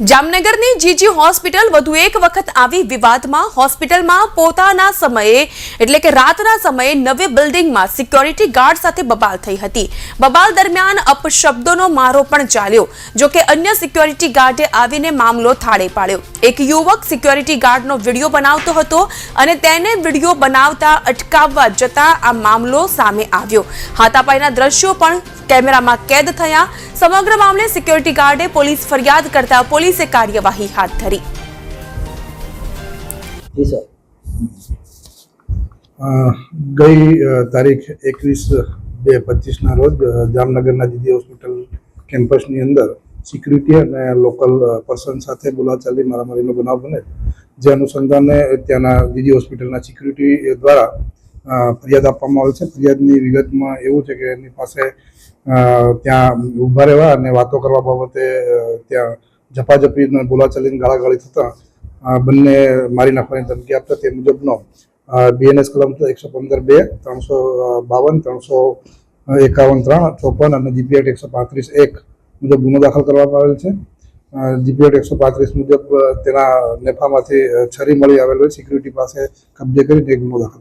જામનગરની જીજી હોસ્પિટલ વધુ એક વખત આવી વિવાદમાં હોસ્પિટલમાં પોતાના સમયે, એટલે કે રાતના સમયે નવી બિલ્ડિંગમાં સિક્યોરિટી ગાર્ડ સાથે બબાલ થઈ હતી. બબાલ દરમિયાન અપશબ્દોનો મારો પણ ચાલ્યો, જો કે અન્ય સિક્યોરિટી ગાર્ડે આવીને મામલો થાળે પાડ્યો. એક યુવક સિક્યોરિટી ગાર્ડનો વીડિયો બનાવતો હતો અને તેને વીડિયો બનાવતા અટકાવવા જતા આ મામલો સામે આવ્યો. હાથાપાઈના દ્રશ્યો પણ કેમેરામાં કેદ થયા. સમગ્ર મામલે સિક્યોરિટી ગાર્ડે પોલીસ ફરિયાદ કરતા પોલીસે કાર્યવાહી હાથ ધરી. ગઈ તારીખ એકવીસ બે પચીસના રોજ જામનગરના જીજી હોસ્પિટલ કેમ્પસની અંદર સિક્યુરિટી અને લોકલ પર્સન સાથે બોલાચાલી મારામારીનો બનાવ બને. જે અનુસંધાને ત્યાંના જીજી હોસ્પિટલના સિક્યુરિટી દ્વારા ફરિયાદ આપવામાં આવે છે. ફરિયાદની વિગતમાં એવું છે કે એની પાસે ત્યાં ઊભા રહેવા અને વાતો કરવા બાબતે ત્યાં ઝપાઝપી અને બોલાચાલીની ગાળાગાળી થતાં બંને મારી નાખવાની ધમકી આપતા તે મુજબનો બીએનએસ કલમ એકસો પંદર બે, ત્રણસો બાવન, ત્રણસો એકાવન, ત્રણ, ચોપન અને જીપીએટ એકસો પાંત્રીસ એક મુજબ ગુનો દાખલ કરવામાં આવેલ છે. જીપીએટ એકસો પાંત્રીસ મુજબ તેના નેફામાંથી છરી મળી આવેલ સિક્યુરિટી પાસે કબજે કરીને એક ગુનો દાખલ